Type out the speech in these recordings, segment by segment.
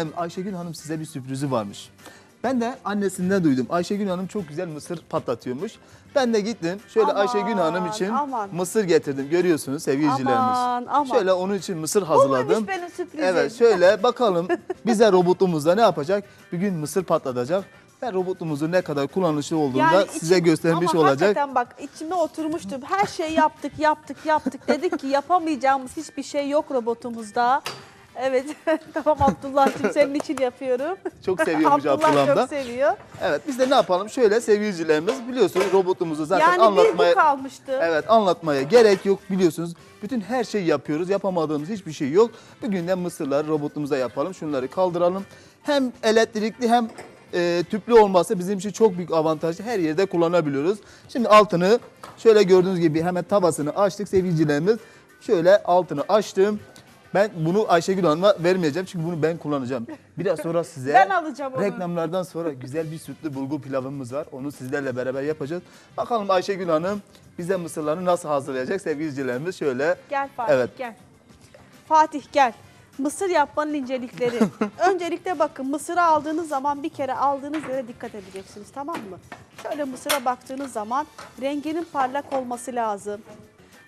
izleyicilerim Ayşegül Hanım size bir sürprizi varmış. Ben de annesinden duydum. Ayşegül Hanım çok güzel mısır patlatıyormuş. Ben de gittim. Şöyle Aman, Ayşegül Hanım için aman. mısır getirdim. Görüyorsunuz sevgili Aman. Şöyle onun için mısır hazırladım. muymuş benim sürprizim? Evet şöyle bakalım bize robotumuzda ne yapacak? Bir gün mısır patlatacak. Ve robotumuzun ne kadar kullanışlı olduğunu da size göstermiş ama olacak. hakikaten bak içime oturmuştum. Her şeyi yaptık, yaptık, yaptık. Dedik ki yapamayacağımız hiçbir şey yok robotumuzda. Evet, tamam Abdullah'cığım senin için yapıyorum. Çok seviyormuş Abdullah Abdullah da. çok seviyor. Evet biz de ne yapalım? Şöyle sevgili izleyicilerimiz biliyorsunuz robotumuzu zaten yani bir anlatmaya bu kalmıştı. Evet anlatmaya gerek yok biliyorsunuz. Bütün her şeyi yapıyoruz. Yapamadığımız hiçbir şey yok. Bugün de mısırları robotumuzda yapalım. Şunları kaldıralım. Hem elektrikli hem e, tüplü olması bizim için çok büyük avantajlı. Her yerde kullanabiliyoruz. Şimdi altını şöyle gördüğünüz gibi hemen tavasını açtık sevgilicilerimiz. Şöyle altını açtım. Ben bunu Ayşegül Hanım'a vermeyeceğim çünkü bunu ben kullanacağım. Biraz sonra size Ben alacağım onu. reklamlardan sonra güzel bir sütlü bulgur pilavımız var. Onu sizlerle beraber yapacağız. Bakalım Ayşegül Hanım bize mısırlarını nasıl hazırlayacak sevgili izleyicilerimiz şöyle. Gel Fatih Evet. gel. Fatih gel. Mısır yapmanın incelikleri. Öncelikle bakın mısırı aldığınız zaman bir kere aldığınız yere dikkat edeceksiniz tamam mı? Şöyle mısıra baktığınız zaman renginin parlak olması lazım.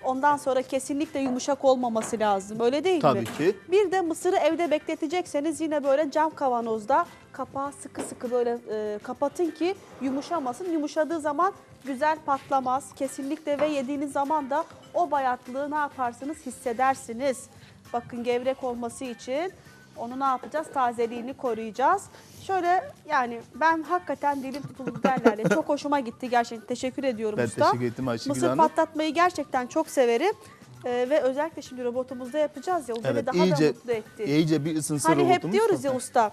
Ondan sonra kesinlikle yumuşak olmaması lazım. Öyle değil Tabii mi? ki. Bir de mısırı evde bekletecekseniz yine böyle cam kavanozda kapağı sıkı sıkı böyle e, kapatın ki yumuşamasın. Yumuşadığı zaman güzel patlamaz kesinlikle ve yediğiniz zaman da o bayatlığı ne yaparsınız hissedersiniz. Bakın gevrek olması için onu ne yapacağız? Tazeliğini koruyacağız. Şöyle yani ben hakikaten dilim tutuldu derler ya. Çok hoşuma gitti gerçekten. Teşekkür ediyorum Ben usta. teşekkür ettim Ayşegül Mısır Hanım. patlatmayı gerçekten çok severim. Ee, ve özellikle şimdi robotumuzda yapacağız ya o beni daha da mutlu etti. iyice bir ısınsın hani hep robotumuz. diyoruz ya usta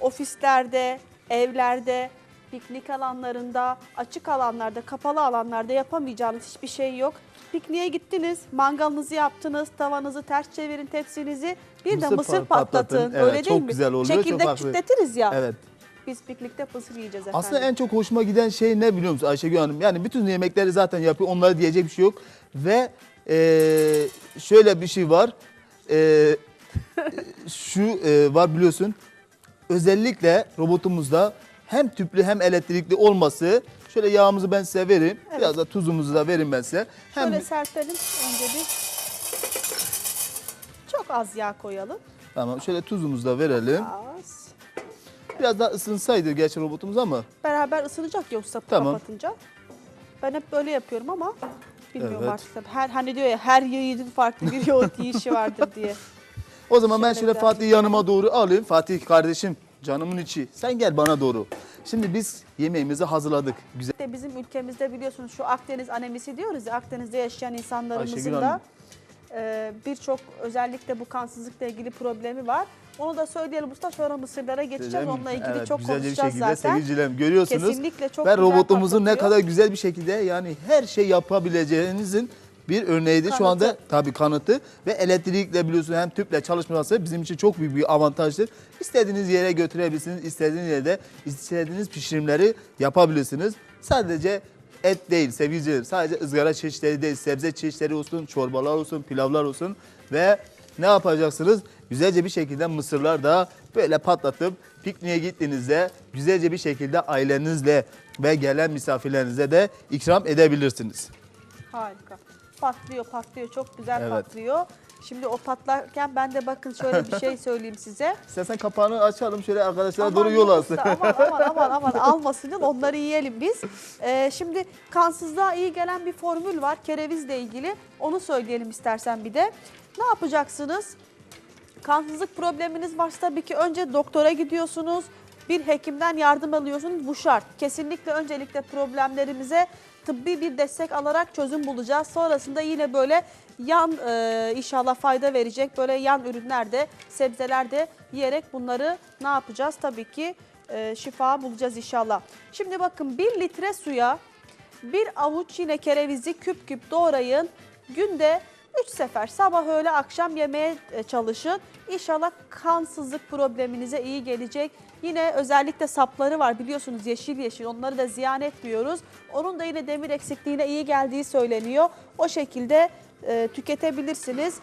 ofislerde, evlerde, piknik alanlarında, açık alanlarda, kapalı alanlarda yapamayacağınız hiçbir şey yok. Pikniğe gittiniz, mangalınızı yaptınız, tavanızı ters çevirin, tepsinizi. Bir de Mısır mısır pa- patlatın. patlatın. Öyle Evet, değil çok mi? güzel oluyor, çok Çekirdek farklı. çitletiriz ya. Evet. Biz piknikte mısır yiyeceğiz efendim. Aslında en çok hoşuma giden şey ne biliyor musun Ayşegül Hanım? Yani bütün yemekleri zaten yapıyor. Onlara diyecek bir şey yok. Ve eee, şöyle bir şey var. Eee, şu eee, var biliyorsun. Özellikle robotumuzda hem tüplü hem elektrikli olması. Şöyle yağımızı ben size vereyim. Evet. Biraz da tuzumuzu da vereyim ben size. Hem Şöyle serpelim önce bir. Çok az yağ koyalım. Tamam şöyle tuzumuzu da verelim. Az. Biraz daha ısınsaydı gerçi robotumuz ama. Beraber ısınacak ya usta Tamam. kapatınca. Ben hep böyle yapıyorum ama bilmiyorum Evet. artık. Her hani diyor ya her yiğidin farklı bir yoğurt yiyişi vardır diye. O zaman ben Şöyle şöyle biraz Fatih yanıma doğru alayım. Fatih kardeşim canımın içi. Sen gel bana doğru. Şimdi biz yemeğimizi hazırladık. Güzel. İşte bizim ülkemizde biliyorsunuz şu Akdeniz anemisi diyoruz ya Akdeniz'de yaşayan insanlarımızın Ayşegül da Hanım. e, birçok özellikle bu kansızlıkla ilgili problemi var. Onu da söyleyelim usta sonra mısırlara geçeceğiz. Değil mi? Onunla ilgili Evet, çok güzelce bir konuşacağız şekilde zaten. görüyorsunuz. Kesinlikle çok Ve güzel robotumuzun ne patlatıyor. kadar güzel bir şekilde yani her şey yapabileceğinizin bir örneğiydi. Şu Kanıtı. anda tabii kanıtı ve elektrikle biliyorsun hem tüple çalışması bizim için çok büyük bir avantajdır. İstediğiniz yere götürebilirsiniz. istediğiniz yerde istediğiniz pişirimleri yapabilirsiniz. Sadece et değil sevgili Sadece ızgara çeşitleri değil, sebze çeşitleri olsun, çorbalar olsun, pilavlar olsun ve ne yapacaksınız? Güzelce bir şekilde mısırlar da böyle patlatıp pikniğe gittiğinizde güzelce bir şekilde ailenizle ve gelen misafirlerinize de ikram edebilirsiniz. Harika. Patlıyor patlıyor çok güzel Evet. patlıyor. Şimdi o patlarken ben de bakın şöyle bir şey söyleyeyim size. İstersen kapağını açalım şöyle arkadaşlara doğru yol alsın. yoksa, Aman aman aman aman almasın onları yiyelim biz. Ee, şimdi kansızlığa iyi gelen bir formül var kerevizle ilgili. Onu söyleyelim istersen bir de. Ne yapacaksınız? Kansızlık probleminiz varsa tabii ki önce doktora gidiyorsunuz. Bir hekimden yardım alıyorsunuz. Bu şart. Kesinlikle öncelikle problemlerimize tıbbi bir destek alarak çözüm bulacağız. Sonrasında yine böyle yan e, inşallah fayda verecek böyle yan ürünlerde, sebzelerde yiyerek bunları ne yapacağız? Tabii ki e, şifa bulacağız inşallah. Şimdi bakın 1 litre suya bir avuç yine kerevizi küp küp doğrayın. Günde 3 sefer sabah öğle akşam yemeye e, çalışın. İnşallah kansızlık probleminize iyi gelecek. Yine özellikle sapları var biliyorsunuz yeşil yeşil onları da ziyan etmiyoruz. Onun da yine demir eksikliğine iyi geldiği söyleniyor. O şekilde e, tüketebilirsiniz.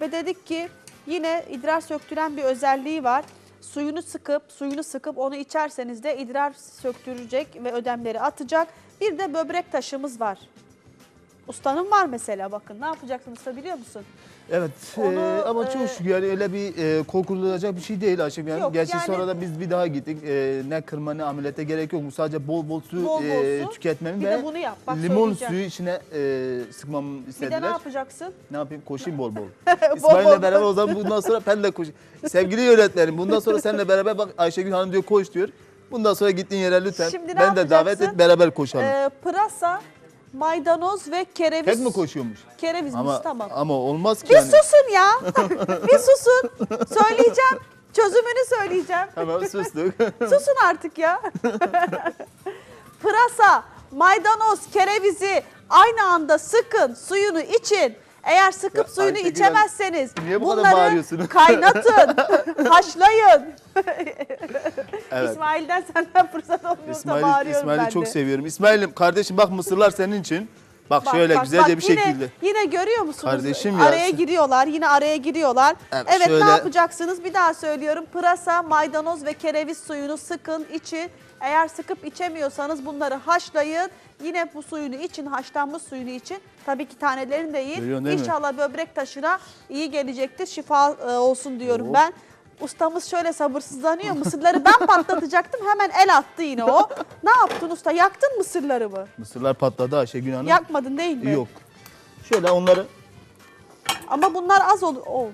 Ve dedik ki yine idrar söktüren bir özelliği var. suyunu sıkıp suyunu sıkıp onu içerseniz de idrar söktürecek ve ödemleri atacak. Bir de böbrek taşımız var. Ustanın var mesela bakın. Ne yapacaksın usta biliyor musun? Evet Onu, e, ama e, çok şükür yani öyle bir e, korkulacak bir şey değil Ayşegül Hanım. Yok, Gerçi yani- sonra da biz bir daha gittik. E, ne kırma ne ameliyata gerek yok. Sadece bol bol su, Bol bol e, su. tüketmem Bir ve de bunu yap. Bak limon söyleyeceğim. suyu içine e, sıkmamı Bir de ne yapacaksın? Ne yapayım? Koşayım bol bol. bol. İsmail'le beraber o zaman bundan sonra ben de koşayım. Sevgili yönetmenim bundan sonra seninle beraber bak Ayşegül Hanım diyor koş diyor. Bundan sonra gittiğin yere lütfen Şimdi ne ben de davet yapacaksın? et beraber koşalım. Ee, pırasa, maydanoz ve kereviz. Tek mi koşuyormuş? Kereviz Ama tamam. ama olmaz ki Bir yani. susun ya. bir susun. Söyleyeceğim. Çözümünü söyleyeceğim. Hemen sustuk. Susun artık ya. Pırasa, maydanoz, kerevizi aynı anda sıkın, suyunu için. Eğer sıkıp Ya suyunu Ayşegül içemezseniz niye bu bunları kaynatın, haşlayın. Evet. İsmail'den senden fırsat olmuyorsa İsmail'i bağırıyorum İsmail'i ben çok de. seviyorum. İsmail'im kardeşim bak mısırlar senin için. Bak, Bak, şöyle bak, güzelce bak, bir yine, şekilde. Yine görüyor musunuz? Kardeşim ya. Araya giriyorlar, yine araya giriyorlar. Evet, Evet, şöyle- ne yapacaksınız? Bir daha söylüyorum. Pırasa, maydanoz ve kereviz suyunu sıkın, için. Eğer sıkıp içemiyorsanız bunları haşlayın. Yine bu suyunu için, haşlanmış suyunu için. Tabii ki tanelerini de yiyin. Değil mi? İnşallah böbrek taşına iyi gelecektir. Şifa e, olsun diyorum Hop. ben. Ustamız şöyle sabırsızlanıyor. Mısırları ben patlatacaktım. Hemen el attı yine o. Ne yaptın usta? Yaktın mısırları mı? Mısırlar patladı Ayşegül Hanım. Yakmadın değil mi? Yok. Şöyle onları Ama bunlar az olur. Oo,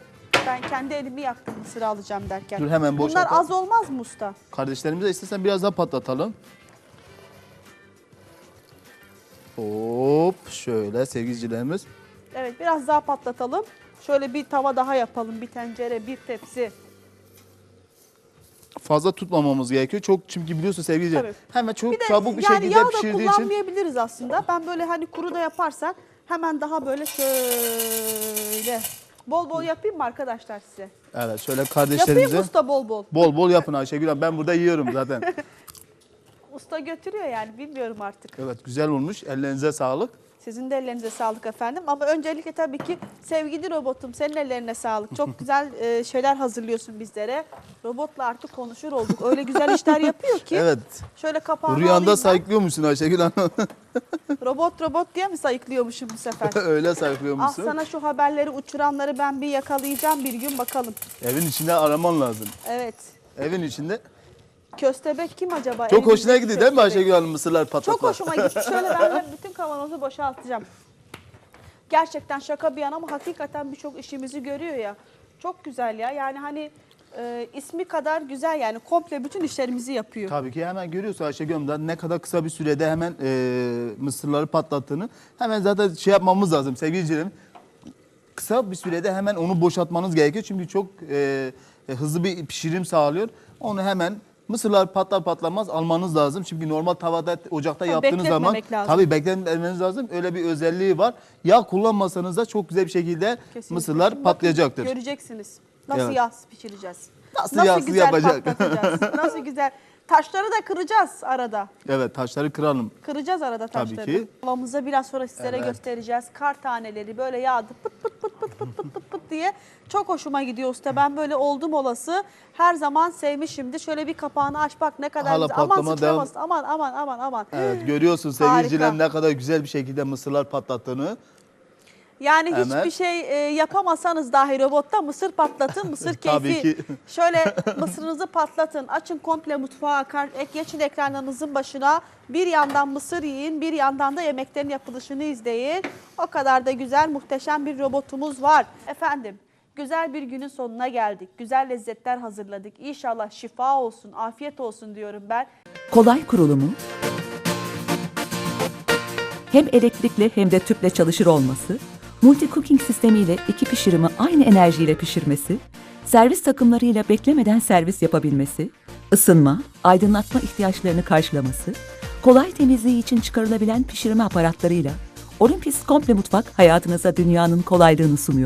ben kendi elimi yaktım mısır alacağım derken. Dur hemen Bunlar boşaltalım. az olmaz mı usta? kardeşlerimize istesen biraz daha patlatalım. Hop şöyle sevgilicilerimiz. Evet biraz daha patlatalım. Şöyle bir tava daha yapalım. Bir tencere, bir tepsi. Fazla tutmamamız gerekiyor. Çok çünkü biliyorsun sevgili Tabii. hemen çok Bir de çabuk bir yani şekilde yağ da pişirdiği için. kullanmayabiliriz aslında. Ben böyle hani kuru da yaparsak hemen daha böyle şöyle bol bol yapayım mı arkadaşlar size? Evet şöyle Yapayım kardeşlerimize mı usta bol bol? bol bol yapın Ayşegül Hanım. Ben burada yiyorum zaten. Usta götürüyor yani bilmiyorum artık. evet güzel olmuş. Ellerinize sağlık. Sizin de ellerinize sağlık efendim. Ama öncelikle tabii ki sevgili robotum senin ellerine sağlık. Çok güzel e, şeyler hazırlıyorsun bizlere. Robotla artık konuşur olduk. Öyle güzel işler yapıyor ki. Evet. Şöyle kapağını Rüyanda sayıklıyormuşsun Ayşegül Hanım. Robot robot diye mi sayıklıyormuşum bu sefer? Öyle ah sayıklıyormuşsun. sana şu haberleri uçuranları ben bir yakalayacağım bir gün bakalım. Evin içinde araman lazım. Evet. Evin içinde. Köstebek kim acaba? Çok hoşuna Elimizdeki gidiyor değil mi köstebek. Ayşegül Hanım mısırlar patlatmak? Çok hoşuma gitti. Şöyle ben de bütün kavanozu boşaltacağım. Gerçekten şaka bir yana ama hakikaten birçok işimizi görüyor ya. Çok güzel ya. Yani hani e, ismi kadar güzel yani komple bütün işlerimizi yapıyor. Tabii ki hemen görüyorsun Ayşegül Hanım da ne kadar kısa bir sürede hemen e, mısırları patlattığını. Hemen zaten şey yapmamız lazım sevgilicilerim. Kısa bir sürede hemen onu boşaltmanız gerekiyor. Çünkü çok e, e, hızlı bir pişirim sağlıyor. Onu hemen mısırlar patlar patlamaz almanız lazım. Çünkü normal tavada, ocakta Ha, yaptığınız zaman lazım. tabii bekletmeniz lazım. Öyle bir özelliği var. Yağ kullanmasanız da çok güzel bir şekilde Kesinlikle. mısırlar bakın, patlayacaktır. Göreceksiniz. Nasıl Evet. yağ pişireceğiz. Nasıl Nasıl yağsız güzel yapacak? Nasıl güzel. Taşları da kıracağız arada. Evet taşları kıralım. Kıracağız arada Tabii taşları. ki. Tavamızda biraz sonra sizlere Evet. göstereceğiz. Kar taneleri böyle yağdı pıt pıt pıt pıt pıt pıt pıt pıt diye. Çok hoşuma gidiyor usta. Ben böyle oldum olası. Her zaman sevmişimdir. Şöyle bir kapağını aç bak ne kadar Hala güzel. Aman patlama sıçramasın. Aman aman aman aman. Evet görüyorsun Harika. ne kadar güzel bir şekilde mısırlar patlattığını. Yani Hemen. hiçbir şey e, yapamasanız dahi robotta mısır patlatın, mısır Tabii keyfi. ki. Şöyle mısırınızı patlatın, açın komple mutfağa, kar- ek- geçin ekranlarınızın başına. Bir yandan mısır yiyin, bir yandan da yemeklerin yapılışını izleyin. O kadar da güzel, muhteşem bir robotumuz var. Efendim, güzel bir günün sonuna geldik. Güzel lezzetler hazırladık. İnşallah şifa olsun, afiyet olsun diyorum ben. Kolay kurulumu, hem elektrikli hem de tüple çalışır olması, multi cooking sistemiyle iki pişirimi aynı enerjiyle pişirmesi, servis takımlarıyla beklemeden servis yapabilmesi, ısınma, aydınlatma ihtiyaçlarını karşılaması, kolay temizliği için çıkarılabilen pişirme aparatlarıyla Olympus Komple Mutfak hayatınıza dünyanın kolaylığını sunuyor.